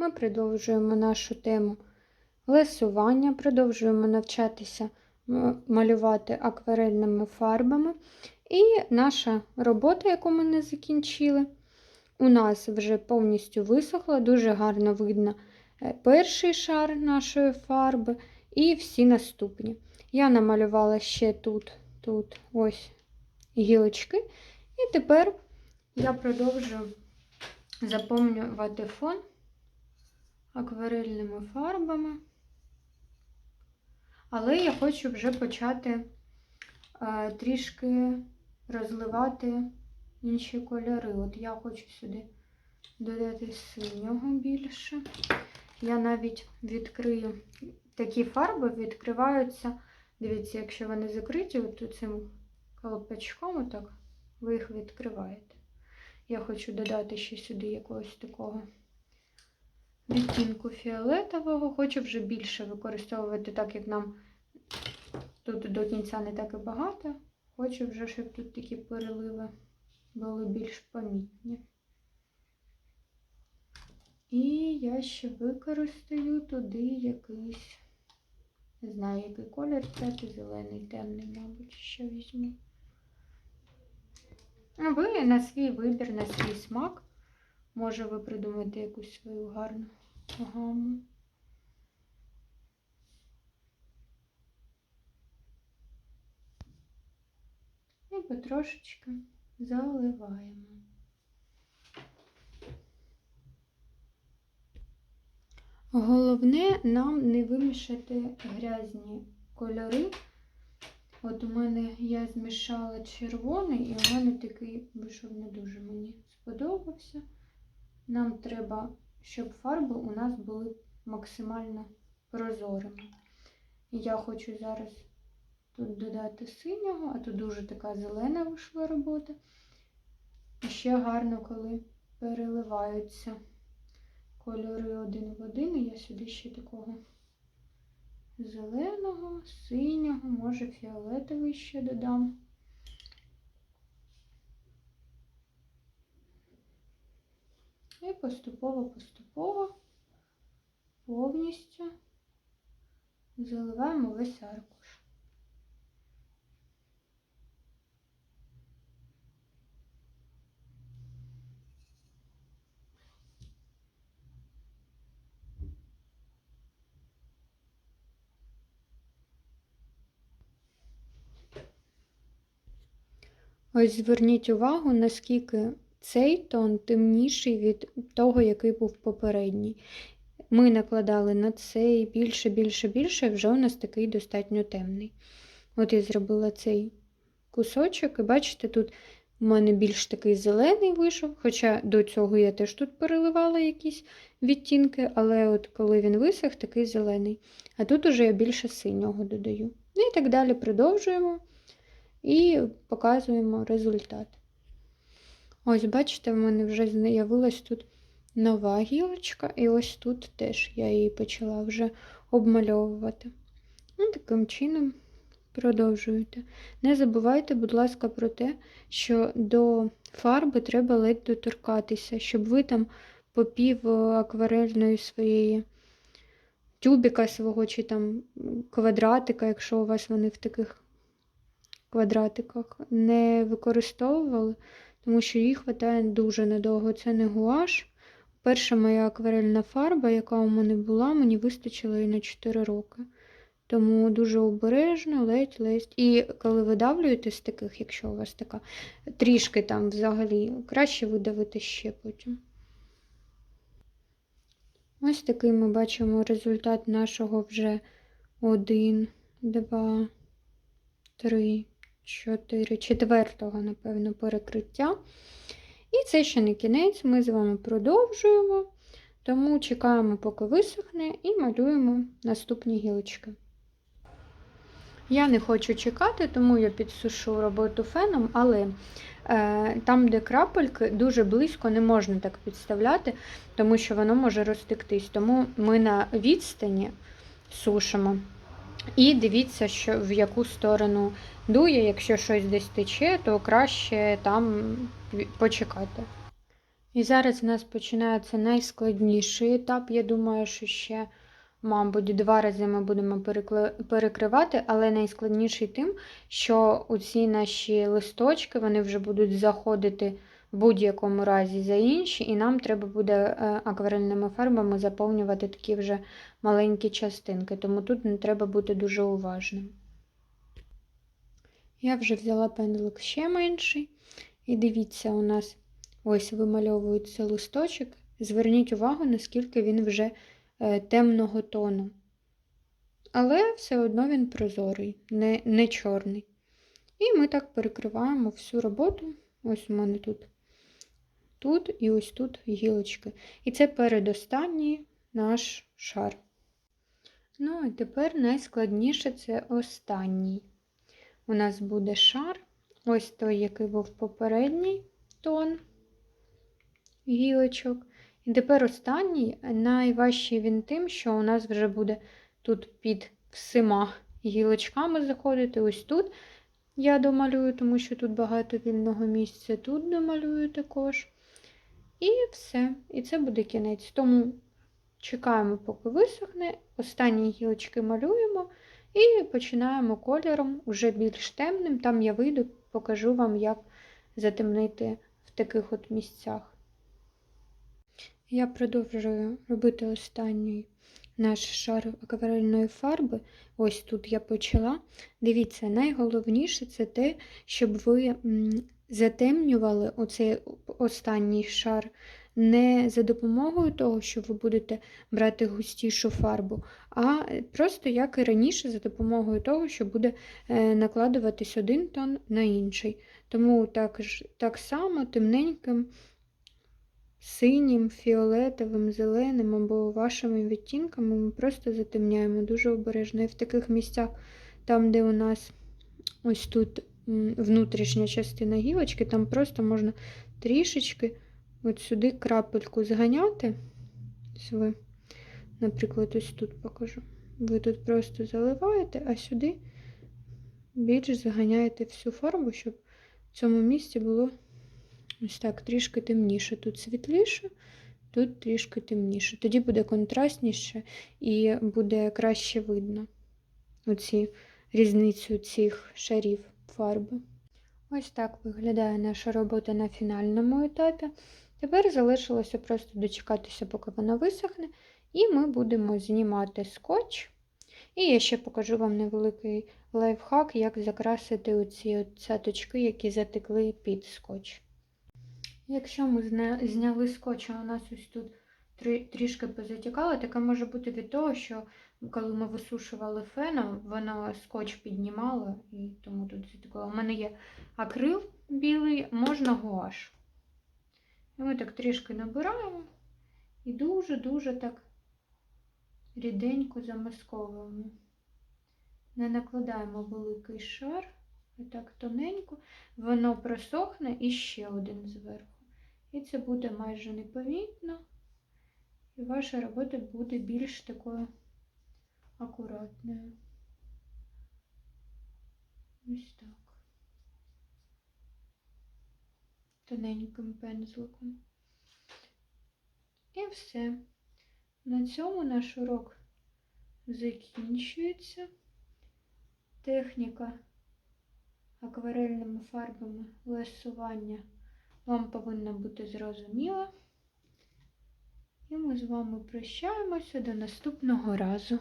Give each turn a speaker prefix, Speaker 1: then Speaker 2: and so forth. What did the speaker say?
Speaker 1: ми продовжуємо нашу тему лесування, продовжуємо навчатися малювати акварельними фарбами. І наша робота, яку ми не закінчили, у нас вже повністю висохла, дуже гарно видно е, перший шар нашої фарби і всі наступні. Я намалювала ще тут, тут ось гілочки. І тепер я продовжую заповнювати фон акварельними фарбами. Але я хочу вже почати е, трішки розливати інші кольори. От я хочу сюди додати синього більше. Я навіть відкрию такі фарби, відкриваються. Дивіться, якщо вони закриті, от цим колпачком, отак, ви їх відкриваєте. Я хочу додати ще сюди якогось такого відтінку фіолетового. Хочу вже більше використовувати, так як нам тут до кінця не так і багато. Хочу вже, щоб тут такі переливи були більш помітні. І я ще використаю туди якийсь, не знаю, який колір взяти, зелений, темний, мабуть, ще візьму. Ви на свій вибір, на свій смак. Може, ви придумаєте якусь свою гарну гаму. І потрошечки заливаємо. Головне нам не вимішати грязні кольори. От у мене я змішала червоний, і у мене такий вийшов не дуже мені сподобався. Нам треба, щоб фарби у нас були максимально прозорими. Я хочу зараз тут додати синього, а тут дуже така зелена вийшла робота. І ще гарно, коли переливаються кольори один в один, і я сюди ще такого зеленого, синього, може фіолетовий ще додам. І поступово-поступово повністю заливаємо весь аркуш. Ось зверніть увагу, наскільки цей тон темніший від того, який був попередній. Ми накладали на цей більше, більше, більше, вже у нас такий достатньо темний. От я зробила цей кусочок, і бачите, тут у мене більш такий зелений вийшов, хоча до цього я теж тут переливала якісь відтінки, але от коли він висох, такий зелений. А тут уже я більше синього додаю. Ну і так далі продовжуємо і показуємо результат. Ось, бачите, в мене вже з'явилась тут нова гілочка, і ось тут теж я її почала вже обмальовувати. Ну, таким чином продовжуєте. Не забувайте, будь ласка, про те, що до фарби треба ледь доторкатися, щоб ви там попів акварельної своєї тюбіка свого чи там квадратика, якщо у вас вони в таких квадратиках, не використовували, тому що їх вистачає дуже недовго. Це не гуаш. Перша моя акварельна фарба, яка у мене була, мені вистачило і на 4 роки. Тому дуже обережно, ледь-ледь. І коли видавлюєте з таких, якщо у вас така трішки там взагалі, краще видавити ще потім. Ось такий ми бачимо результат нашого вже 1, 2, 3, 4, четвертого, напевно, перекриття. І це ще не кінець, ми з вами продовжуємо, тому чекаємо, поки висохне, і малюємо наступні гілочки. Я не хочу чекати, тому я підсушу роботу феном, але е, там, де крапельки, дуже близько не можна так підставляти, тому що воно може розтектись. Тому ми на відстані сушимо. І дивіться, що в яку сторону дує. Якщо щось десь тече, то краще там почекати. І зараз у нас починається найскладніший етап. Я думаю, що ще, мабуть, два рази ми будемо перекривати, але найскладніший тим, що оці наші листочки вони вже будуть заходити в будь-якому разі за інші, і нам треба буде е, акварельними фарбами заповнювати такі вже маленькі частинки, тому тут не треба бути дуже уважним. Я вже взяла пензлик ще менший, і дивіться, у нас ось вимальовується листочок. Зверніть увагу, наскільки він вже е, темного тону. Але все одно він прозорий, не, не чорний. І ми так перекриваємо всю роботу. Ось у мене тут, тут і ось тут гілочки. І це передостанній наш шар. Ну, і тепер найскладніше це останній. У нас буде шар, ось той, який був попередній тон гілочок. І тепер останній, найважчий він тим, що у нас вже буде тут під всіма гілочками заходити. Ось тут я домалюю, тому що тут багато вільного місця, тут домалюю також. І все. І це буде кінець. Тому чекаємо, поки висохне. Останні гілочки малюємо і починаємо кольором уже більш темним. Там я вийду, покажу вам, як затемнити в таких от місцях. Я продовжую робити останній наш шар акварельної фарби. Ось тут я почала. Дивіться, найголовніше це те, щоб ви затемнювали оцей останній шар не за допомогою того, що ви будете брати густішу фарбу, а просто як і раніше, за допомогою того, що буде е, накладуватись один тон на інший. Тому так, так само темненьким синім, фіолетовим, зеленим або вашими відтінками ми просто затемняємо дуже обережно. І в таких місцях, там, де у нас ось тут внутрішня частина гілочки, там просто можна трішечки от сюди крапельку зганяти. Ось ви, наприклад, ось тут покажу. Ви тут просто заливаєте, а сюди більш заганяєте всю фарбу, щоб в цьому місці було Ось так, трішки темніше. Тут світліше, тут трішки темніше. Тоді буде контрастніше і буде краще видно оці, різницю цих шарів фарби. Ось так виглядає наша робота на фінальному етапі. Тепер залишилося просто дочекатися, поки вона висохне, і ми будемо знімати скотч. І я ще покажу вам невеликий лайфхак, як закрасити оці цяточки, які затекли під скотч. Якщо ми зняли скотч, а у нас ось тут трішки позатікало, таке може бути від того, що коли ми висушували феном, воно скотч піднімало і тому тут затекло. У мене є акрил білий, можна гуаш. І ми так трішки набираємо і дуже-дуже так ріденько замасковуємо. Не накладаємо великий шар, а так тоненько, воно просохне і ще один зверху. І це буде майже непомітно, і ваша робота буде більш такою акуратною. Ось так. Тоненьким пензликом. І все. На цьому наш урок закінчується. Техніка акварельними фарбами лесування вам повинна бути зрозуміла. І ми з вами прощаємося до наступного разу.